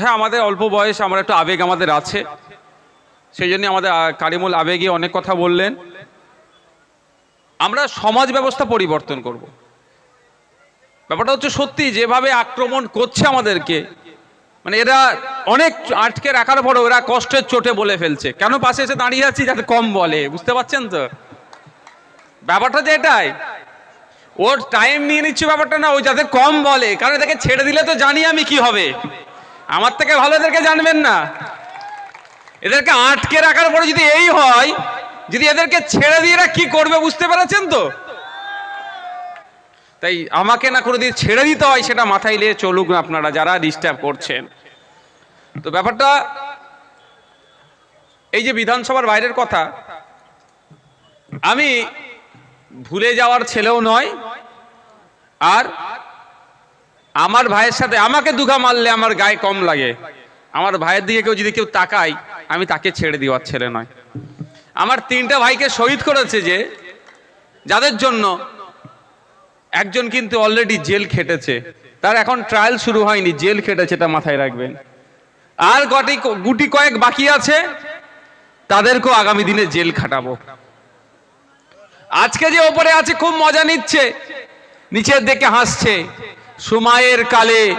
হ্যাঁ আমাদের অল্প বয়স, আমরা একটু আবেগ আমাদের আছে। সেই জন্য আমাদের কারিমুল আবেগে অনেক কথা বললেন। আমরা সমাজ ব্যবস্থা পরিবর্তন করব। ব্যাপারটা হচ্ছে সত্যি, যেভাবে আক্রমণ করছে আমাদেরকে মানে এরা অনেক আটকে রাখার পরেও এরা কষ্টের চোটে বলে ফেলছে। কেন পাশে এসে দাঁড়িয়ে আছি? যাতে কম বলে, বুঝতে পারছেন তো? ব্যাপারটা যে এটাই। ওর টাইম নিয়ে নিচ্ছে ব্যাপারটা না ওই যাতে কম বলে। কারণ এদেরকে ছেড়ে দিলে তো জানি আমি কি হবে। আমার থেকে ভালো এদেরকে জানবেন না। এদেরকে আটকে রাখার পরে যদি এই হয়, যদি এদেরকে ছেড়ে দিয়ে কি করবে বুঝতে পেরেছেন তো? তাই আমাকে না করে দিয়ে ছেড়ে দিতে হয়, সেটা মাথায় নিয়ে চলুক না আপনারা যারা ডিস্টার্ব করছেন। তো ব্যাপারটা এই যে বিধানসভার বাইরের কথা, আমি ভুলে যাওয়ার ছেলেও নয়, আর আমার ভাইয়ের সাথে আমাকে দুঘা মারলে আমার গায়ে কম লাগে। আমার ভাইয়ের দিকে কেউ যদি কেউ তাকায়, আমি তাকে ছেড়ে দেওয়ার ছেলে নয়। আমার তিনটা ভাইকে শহীদ করেছে যে, যাদের জন্য একজন কিন্তু অলরেডি জেল খেটেছে। তার এখন ট্রায়াল শুরু হয়নি, জেল খেটেছে, এটা মাথায় রাখবেন। আর গটি গুটি কয়েক বাকি আছে, তাদেরকেও আগামী দিনে জেল খাটাবো। আজকে যে ওপরে আছে, খুব মজা নিচ্ছে। নিচের দিকে হাসছে। সময়ের কালে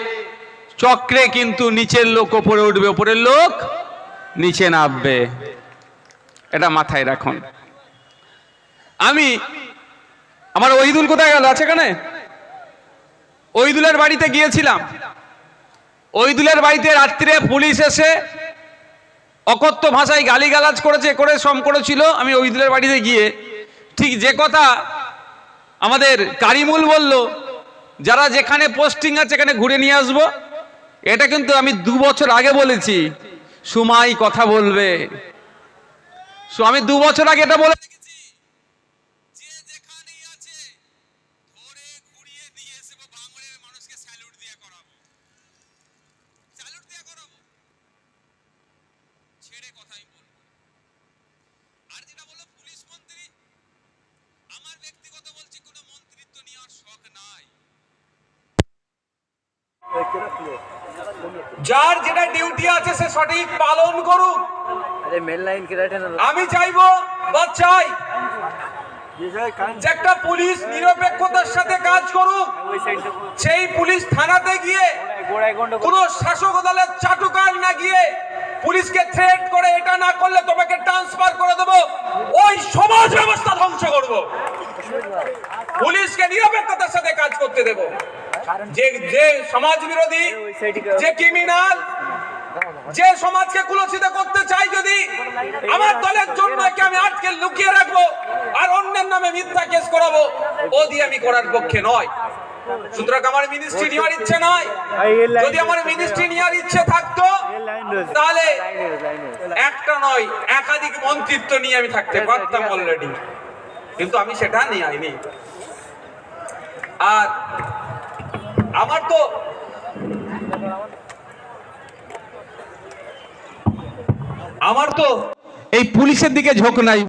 চক্রে কিন্তু নিচের লোক ওপরে উঠবে, ওপরের লোক নিচে নামবে। এটা মাথায় রাখুন। আমি, আমার ওহিদুল কোথায় গেল? আছে এখানে? ওহিদুলের বাড়িতে গিয়েছিলাম। ওহিদুলের বাড়িতে রাত্রে পুলিশ এসে অকথ্য ভাষায় গালিগালাজ করেছে, করে শ্রম করেছিল। আমি ওহিদুলের বাড়িতে গিয়ে ঠিক যে কথা আমাদের কারিমুল বলল যারা যেখানে পোস্টিং আছে সেখানে ঘুরে নিয়ে আসব। এটা কিন্তু আমি দু বছর আগে বলেছি। সুমাই কথা বলবে। সো আমি দু বছর আগে এটা বলে রেখেছি। যে যেখানেই আছে, ধরে ঘুরিয়ে নিয়ে এসে বাংলার মানুষকে স্যালুট দিয়ে করাবো। স্যালুট দিয়ে করাবো। ছেড়ে কথাই বলব। আর যেটা বলল পুলিশ মন্ত্রী আমার ব্যক্তিগত বলছি কোনো মন্ত্রিত্ব নেওয়ার শখ নাই যার যেটা ডিউটি আছে সে সঠিক পালন করুক। আমি চাইব বা চাই একটা পুলিশ নিরপেক্ষতার সাথে কাজ করুক সেই পুলিশ থানাতে গিয়ে কোন শাসক দলের চাটুকার না গিয়ে পুলিশকে থ্রেট করে এটা না করলে তোমাকে ট্রান্সফার করে দেবো। ওই সমাজ ব্যবস্থা ধ্বংস করব। পুলিশকে নিরপেক্ষতার সাথে কাজ করতে দেবো। যে যে সমাজ বিরোধী যে ক্রিমিনাল যে সমাজকে কুলসিত করতে চাই যদি আমার দলের জন্য আমি আটকে লুকিয়ে রাখব আর অন্যের নামে মিথ্যা কেস করাবো? ও দিয়ে আমি করার পক্ষে নয়। সুতরাং আমার মিনিস্ট্রি নেওয়ার ইচ্ছে নয়। যদি আমার মিনিস্ট্রি নেওয়ার ইচ্ছে থাকতো তাহলে একটা নয় একাধিক মন্ত্রিত্ব নিয়ে আমি থাকতে পারতাম অলরেডি কিন্তু আমি সেটা নিয়ে আইনি। আর আমার তো আমার তো এই পুলিশের দিকে ঝোঁক নাই।